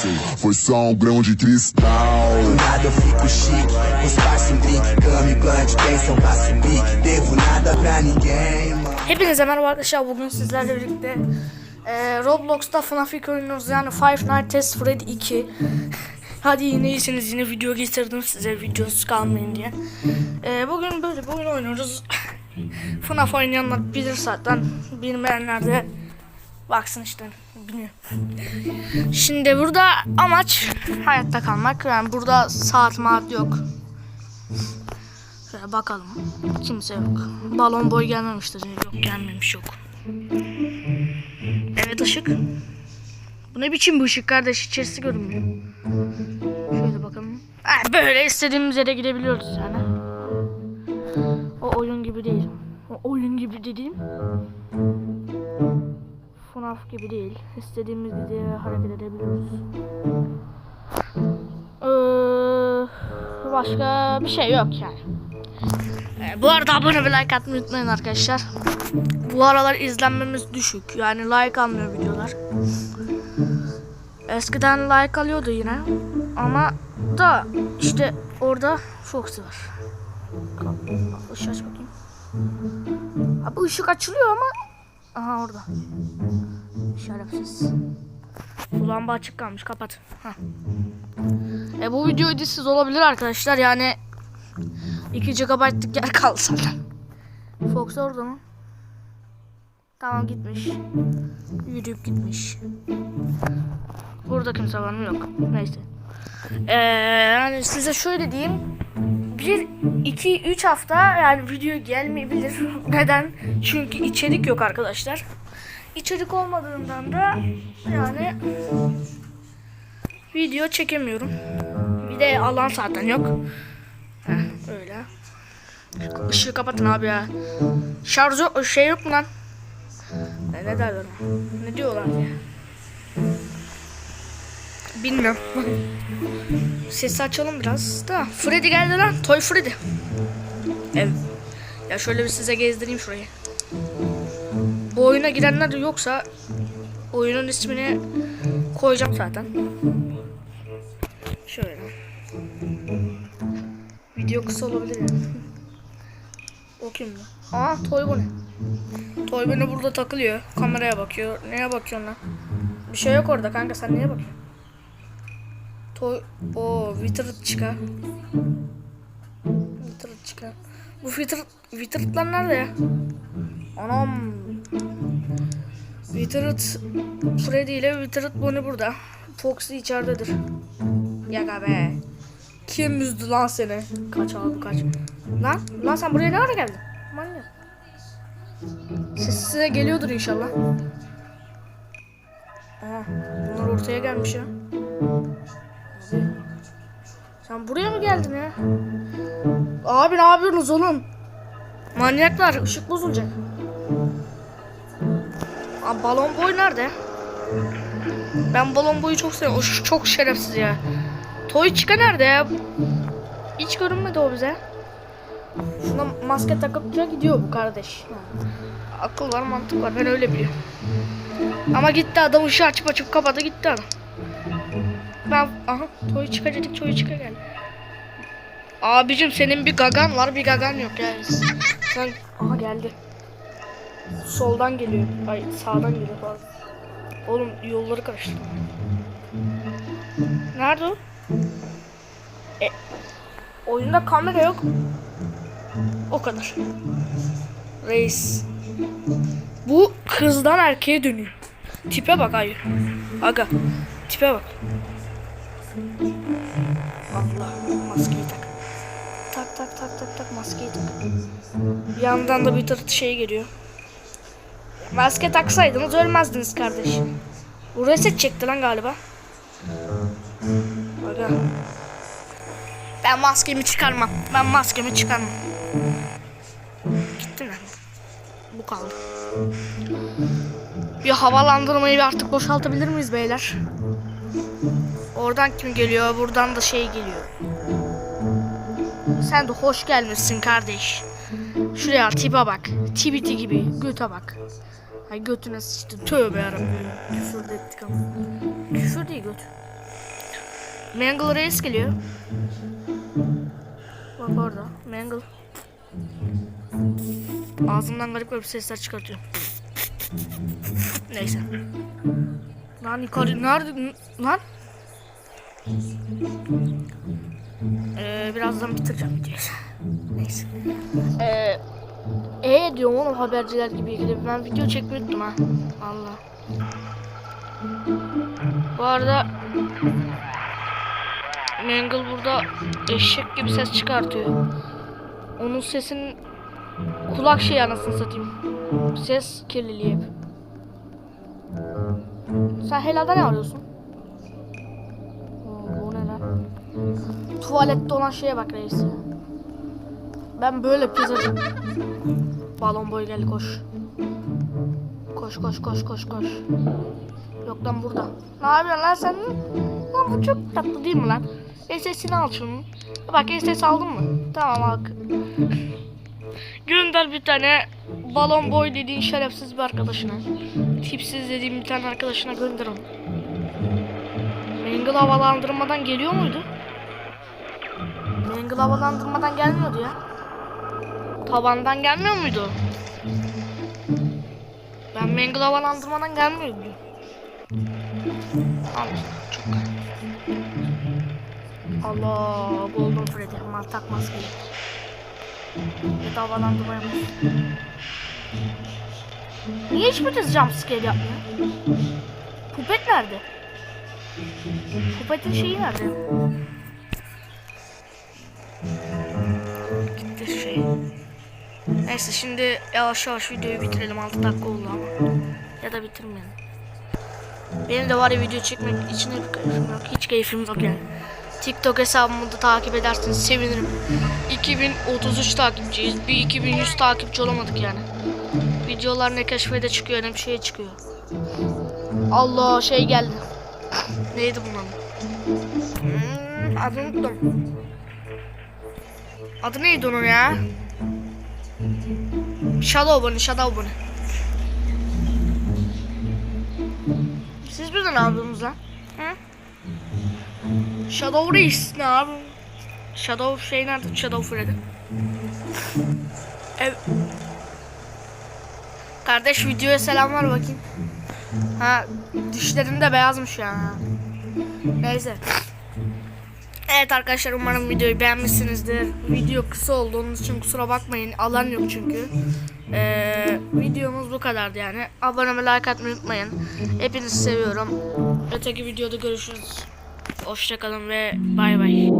sei, foi só um grão de cristal. Do nada eu fico chique, os parça um drink, cama e blunt, pensam pra subir. Devo nada pra ninguém. Hepinize merhaba arkadaşlar bugün sizlerle birlikte e, Roblox'ta FNAF 2 oynuyoruz. Yani Five Nights at Freddy 2 Hadi yine iyisiniz yine video getirdim size videosuz kalmayın diye. E, Bugün böyle bir oyun oynuyoruz. FNAF oynayanlar bilir zaten bilmeyenler de baksın işte bilmiyor Şimdi burada amaç hayatta kalmak yani burada saat maat yok Şöyle bakalım. Kimse yok. Balon boy gelmemiştir. Yok gelmemiş yok. Evet ışık. Bu ne biçim bu ışık kardeş? İçerisi görünmüyor. Şöyle bakalım. Ha, böyle istediğimiz yere gidebiliyoruz yani. O oyun gibi değil. O oyun gibi dediğim. FNAF gibi değil. İstediğimiz yere hareket edebiliyoruz. Ee, başka bir şey yok yani. Ee, bu arada abone ve like atmayı unutmayın arkadaşlar. Bu aralar izlenmemiz düşük. Yani like almıyor videolar. Eskiden like alıyordu yine. Ama da işte orada Foxy var. Işığı aç bakayım. Ha, bu ışık açılıyor ama Aha orada. Şerefsiz. Bu lamba açık kalmış kapat. Hah. E bu video edilsiz olabilir arkadaşlar yani 2 GB'lık yer kaldı zaten. Fox orada mı? Tamam gitmiş. Yürüyüp gitmiş. Burada kimse var mı? Yok. Neyse. Ee, yani size şöyle diyeyim. 1, 2, 3 hafta yani video gelmeyebilir. Neden? Çünkü içerik yok arkadaşlar. İçerik olmadığından da yani video çekemiyorum. Bir de alan zaten yok. Heh, öyle. Işığı kapatın abi ya. Şarjı şey yok mu lan? Ne, ne derler? Ne diyorlar ya? Bilmiyorum. Sesi açalım biraz da. Freddy geldi lan. Toy Freddy. Evet. Ya şöyle bir size gezdireyim şurayı. Bu oyuna girenler yoksa oyunun ismini koyacağım zaten. Şöyle. Video kısa olabilir ya. O kim bu? Aa Toy bu ne? Toy beni burada takılıyor. Kameraya bakıyor. Neye bakıyorsun lan? Bir şey yok orada kanka sen neye bakıyorsun? Toy... o Wither çıka. Wither çıka. Bu Wither... Wither'lar nerede ya? Anam. Wither'ıt Freddy ile Wither'ıt Bonnie burada. Foxy içeridedir. Yaga be. Kim üzdü lan seni? Kaç abi kaç. Lan, lan sen buraya ne ara geldin? Manyak. Ses size geliyordur inşallah. Aha, bunlar ortaya gelmiş ya. Sen buraya mı geldin ya? Abi ne yapıyorsunuz oğlum? Manyaklar, ışık bozulacak. Abi balon boy nerede? Ben balon boyu çok seviyorum. O çok şerefsiz ya. Toy çıka nerede ya? Hiç görünmedi o bize. Şuna maske takıpça gidiyor bu kardeş. Akıl var mantık var ben öyle biliyorum. Ama gitti adam ışığı açıp açıp kapadı gitti adam. Ben aha toy çıka dedik toy çıka geldi. Abicim senin bir gagan var bir gagan yok yani. Sen aha geldi. Soldan geliyor. Ay sağdan geliyor pardon. Oğlum yolları karıştı. Nerede o? E, oyunda kamera yok. O kadar. Reis. Bu kızdan erkeğe dönüyor. Tipe bak hayır. Aga. Tipe bak. Allah maskeyi tak. Tak tak tak tak tak maskeyi tak. Bir yandan da bir tır şey geliyor. Maske taksaydınız ölmezdiniz kardeş. Bu reset çekti lan galiba. Aga. Ben maskemi çıkarmam. Ben maskemi çıkarmam. Gitti mi? Bu kaldı. Bir havalandırmayı artık boşaltabilir miyiz beyler? Oradan kim geliyor? Buradan da şey geliyor. Sen de hoş gelmişsin kardeş. Şuraya tipe bak. Tibiti gibi. Göte bak. Ay götüne sıçtı. Tövbe yarabbim. Küfür de ettik ama. Küfür değil göt. Mangle Reis geliyor. Bak orada. Mangle. Ağzımdan garip garip sesler çıkartıyor. Neyse. Lan yukarı nerede lan? Ee, birazdan bitireceğim videoyu. Neyse. Ee, e diyorum oğlum haberciler gibi ilgili. Ben video çekmeyi unuttum ha. Allah. Bu arada Mangle burada eşek gibi ses çıkartıyor. Onun sesinin kulak şey anasını satayım. Ses kirliliği hep. Sen helalde ne arıyorsun? Tuvalette olan şeye bak reis. Ben böyle pizzacı. Balon boy gel koş. Koş koş koş koş koş. Yok lan burada. Ne yapıyorsun lan sen? Lan bu çok tatlı değil mi lan? SS'ini al şunu. Bak SS aldın mı? Tamam al. Gönder bir tane balon boy dediğin şerefsiz bir arkadaşına. Tipsiz dediğim bir tane arkadaşına gönder onu. Mangle havalandırmadan geliyor muydu? Mangle havalandırmadan gelmiyordu ya. Tavandan gelmiyor muydu? Ben Mangle havalandırmadan gelmiyor diyor. Allah çok Allah Golden Freddy aman tak maskeyi. Ya da havalandırma yapıyor. Niye hiçbiriniz jumpscare yapmıyor? Pupet nerede? Pupet'in şeyi nerede? Gitti şey. Neyse şimdi yavaş yavaş videoyu bitirelim 6 dakika oldu ama. Ya da bitirmeyelim. Benim de var ya video çekmek için hiç keyfim yok. Hiç keyfim yok yani. TikTok hesabımı da takip ederseniz sevinirim. 2033 takipçiyiz. Bir 2100 takipçi olamadık yani. Videolar ne keşfede çıkıyor ne bir şey çıkıyor. Allah şey geldi. Neydi bunun? Hmm, adını unuttum. Adı neydi onun ya? Shadow Bunny, Shadow Bunny. Siz burada ne yapıyorsunuz lan? Hı? Shadow Reis ne abi? Shadow şey nerede? Shadow Freddy. Ev... Kardeş videoya selamlar bakayım. Ha dişlerim de beyazmış ya. Neyse. Evet arkadaşlar umarım videoyu beğenmişsinizdir. Video kısa oldu onun için kusura bakmayın. Alan yok çünkü. Ee, videomuz bu kadardı yani. Abone ve like atmayı unutmayın. Hepinizi seviyorum. Öteki videoda görüşürüz. Hoşçakalın ve bay bay.